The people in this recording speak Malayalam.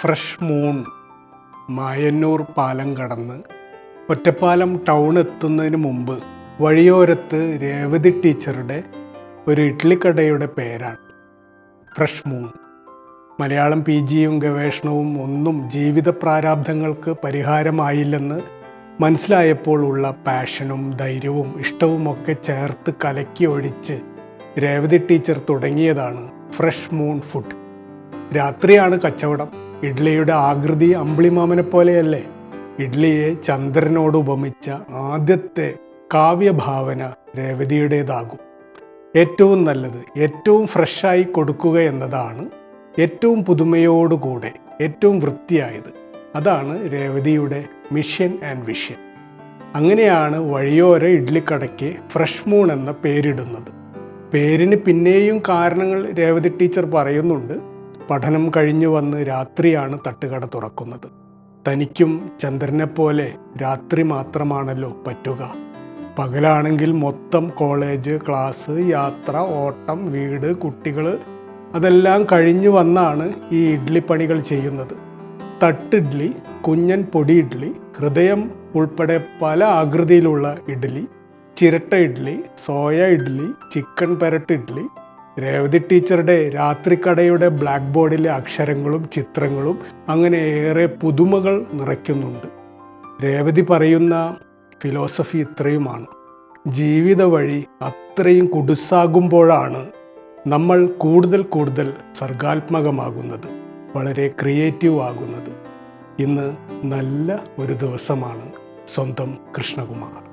ഫ്രഷ് മൂൺ മായന്നൂർ പാലം കടന്ന് ഒറ്റപ്പാലം ടൗൺ എത്തുന്നതിന് മുമ്പ് വഴിയോരത്ത് രേവതി ടീച്ചറുടെ ഒരു ഇഡ്ലിക്കടയുടെ പേരാണ്. Fresh moon. മലയാളം പി ജിയും ഗവേഷണവും ഒന്നും ജീവിത പ്രാരാബ്ധങ്ങൾക്ക് പരിഹാരമായില്ലെന്ന് മനസ്സിലായപ്പോൾ ഉള്ള പാഷനും ധൈര്യവും ഇഷ്ടവുമൊക്കെ ചേർത്ത് കലക്കി ഒഴിച്ച് രേവതി ടീച്ചർ തുടങ്ങിയതാണ് ഫ്രഷ് മൂൺ ഫുഡ്. രാത്രിയാണ് കച്ചവടം. ഇഡ്ലിയുടെ ആകൃതി അമ്പിളിമാമനെ പോലെയല്ലേ? ഇഡ്ലിയെ ചന്ദ്രനോട് ഉപമിച്ച ആദ്യത്തെ കാവ്യഭാവന രേവതിയുടേതാകും. ഏറ്റവും നല്ലത് ഏറ്റവും ഫ്രഷായി കൊടുക്കുക എന്നതാണ് ഏറ്റവും പുതുമയോടുകൂടെ ഏറ്റവും വൃത്തിയായത്. അതാണ് രേവതിയുടെ മിഷൻ ആൻഡ് വിഷൻ. അങ്ങനെയാണ് വഴിയോര ഇഡ്ലിക്കടയ്ക്ക് ഫ്രഷ് മൂൺ എന്ന പേരിടുന്നത്. പേരിന് പിന്നെയും കാരണങ്ങൾ രേവതി ടീച്ചർ പറയുന്നുണ്ട്. പഠനം കഴിഞ്ഞു വന്ന് രാത്രിയാണ് തട്ടുകട തുറക്കുന്നത്. തനിക്കും ചന്ദ്രനെ പോലെ രാത്രി മാത്രമാണല്ലോ പറ്റുക. പകലാണെങ്കിൽ മൊത്തം കോളേജ് ക്ലാസ് യാത്ര ഓട്ടം വീട് കുട്ടികൾ അതെല്ലാം കഴിഞ്ഞു വന്നാണ് ഈ ഇഡ്ഡലി പണികൾ ചെയ്യുന്നത്. തട്ടിഡ്ലി കുഞ്ഞൻ പൊടി ഇഡ്ലി ഹൃദയം ഉൾപ്പെടെ പല ആകൃതിയിലുള്ള ഇഡ്ഡലി ചിരട്ട ഇഡ്ഡലി സോയ ഇഡ്ഡലി ചിക്കൻ പെരട്ട് ഇഡ്ഡലി രേവതി ടീച്ചറുടെ രാത്രിക്കടയുടെ ബ്ലാക്ക് ബോർഡിലെ അക്ഷരങ്ങളും ചിത്രങ്ങളും അങ്ങനെ ഏറെ പുതുമകൾ നിറയ്ക്കുന്നുണ്ട്. രേവതി പറയുന്ന ഫിലോസഫി ഇത്രയുമാണ്. ജീവിത വഴി അത്രയും കുടുസാകുമ്പോഴാണ് നമ്മൾ കൂടുതൽ കൂടുതൽ സർഗാത്മകമാകുന്നത് വളരെ ക്രിയേറ്റീവ് ആകുന്നത് ഇന്ന് നല്ല ഒരു ദിവസമാണ്. സ്വന്തം കൃഷ്ണകുമാർ.